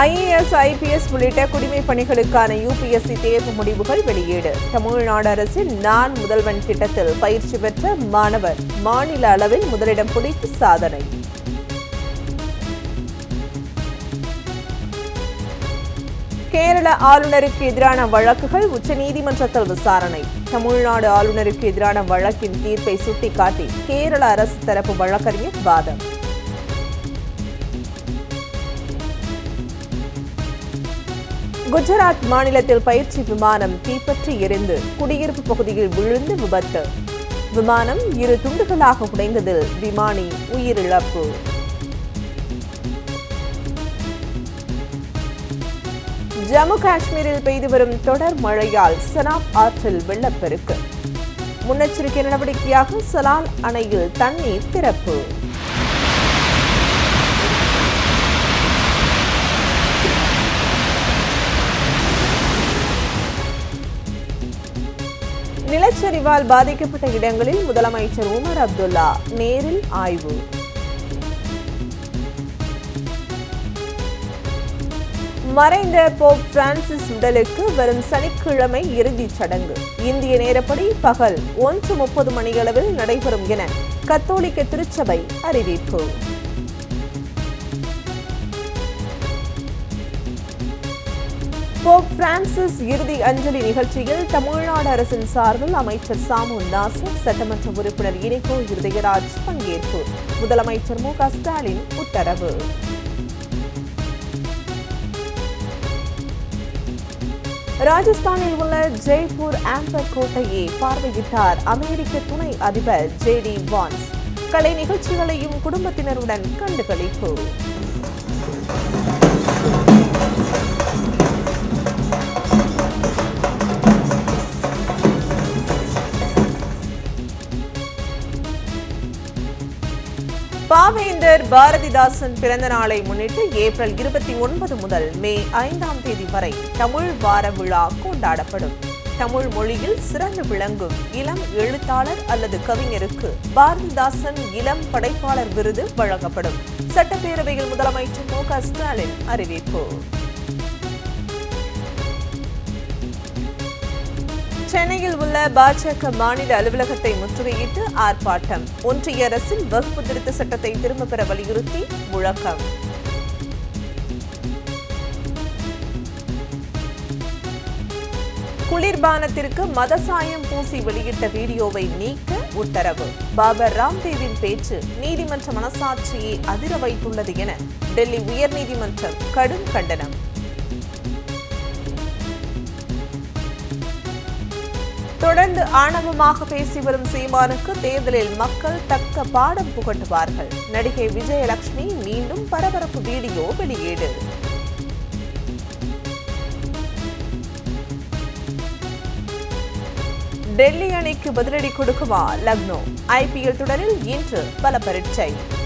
IAS IPS உள்ளிட்ட குடிமை பணிகளுக்கான யுபிஎஸ்சி தேர்வு முடிவுகள் வெளியீடு. தமிழ்நாடு அரசின் நான் முதல்வன் திட்டத்தில் பயிற்சி பெற்ற மாணவர் மாநில அளவில் முதலிடம் பிடித்து சாதனை. கேரள ஆளுநருக்கு எதிரான வழக்குகள் உச்சநீதிமன்றத்தில் விசாரணை. தமிழ்நாடு ஆளுநருக்கு எதிரான வழக்கின் தீர்ப்பை சுட்டிக்காட்டி கேரள அரசு தரப்பு வழக்கறிஞர் வாதம். குஜராத் மாநிலத்தில் பயிற்சி விமானம் தீப்பற்றி எரிந்து குடியிருப்பு பகுதியில் விழுந்து விபத்து. விமானம் இரு துண்டுகளாக உடைந்ததில் விமானி உயிரிழப்பு. ஜம்மு காஷ்மீரில் பெய்து வரும் தொடர் மழையால் சனாப் ஆற்றில் வெள்ளப்பெருக்கு. முன்னெச்சரிக்கை நடவடிக்கையாக சலால் அணையில் தண்ணீர் திறப்பு. நிலச்சரிவால் பாதிக்கப்பட்ட இடங்களில் முதலமைச்சர் உமர் அப்துல்லா நேரில் ஆய்வு. மறைந்த போப் பிரான்சிஸ் உடலுக்கு வரும் சனிக்கிழமை இறுதிச் சடங்கு. இந்திய நேரப்படி பகல் ஒன்று முப்பது மணியளவில் நடைபெறும் என கத்தோலிக்க திருச்சபை அறிவிப்பு. போப் பிரான்சிஸ் இறுதி அஞ்சலி நிகழ்ச்சியில் தமிழ்நாடு அரசின் சார்பில் அமைச்சர் சாமு நாசர் சட்டமன்ற உறுப்பினர் இனிகோ இருதயராஜ் பங்கேற்பு. முதலமைச்சர் மு க ஸ்டாலின் உத்தரவு. ராஜஸ்தானில் உள்ள ஜெய்ப்பூர் ஆம்பர் கோட்டையை பார்வையிட்டார் அமெரிக்க துணை அதிபர் ஜே டி வான்ஸ். கலை நிகழ்ச்சிகளையும் குடும்பத்தினருடன் கண்டுகளிப்பு. பாவேந்தர் பாரதிதாசன் பிறந்த நாளை முன்னிட்டு ஏப்ரல் இருபத்தி ஒன்பது முதல் மே ஐந்தாம் தேதி வரை தமிழ் வார விழா கொண்டாடப்படும். தமிழ் மொழியில் சிறந்து விளங்கும் இளம் எழுத்தாளர் அல்லது கவிஞருக்கு பாரதிதாசன் இளம் படைப்பாளர் விருது வழங்கப்படும். சட்டப்பேரவையில் முதலமைச்சர் மு க ஸ்டாலின் அறிவிப்பு. சென்னையில் உள்ள பாஜக மாநில அலுவலகத்தை முற்றுகையிட்டு ஆர்ப்பாட்டம். ஒன்றிய அரசின் வகுப்பு திருத்த சட்டத்தை திரும்பப் பெற வலியுறுத்தி முழக்கம். குளிர்பானத்திற்கு மதசாயம் பூசி வெளியிட்ட வீடியோவை நீக்க உத்தரவு. பாபர் ராம்தேவின் பேச்சு நீதிமன்ற மனசாட்சியை அதிர வைத்துள்ளது என டெல்லி உயர்நீதிமன்றம் கடும் கண்டனம். தொடர்ந்து ஆணவமாக பேசி வரும் சீமானுக்கு தேர்தலில் மக்கள் தக்க பாடம் புகட்டுவார்கள். நடிகை விஜயலட்சுமி மீண்டும் பரபரப்பு வீடியோ வெளியீடு. டெல்லி அணிக்கு பதிலடி கொடுக்குமா லக்னோ? ஐபிஎல் தொடரில் இன்று பல பரீட்சை.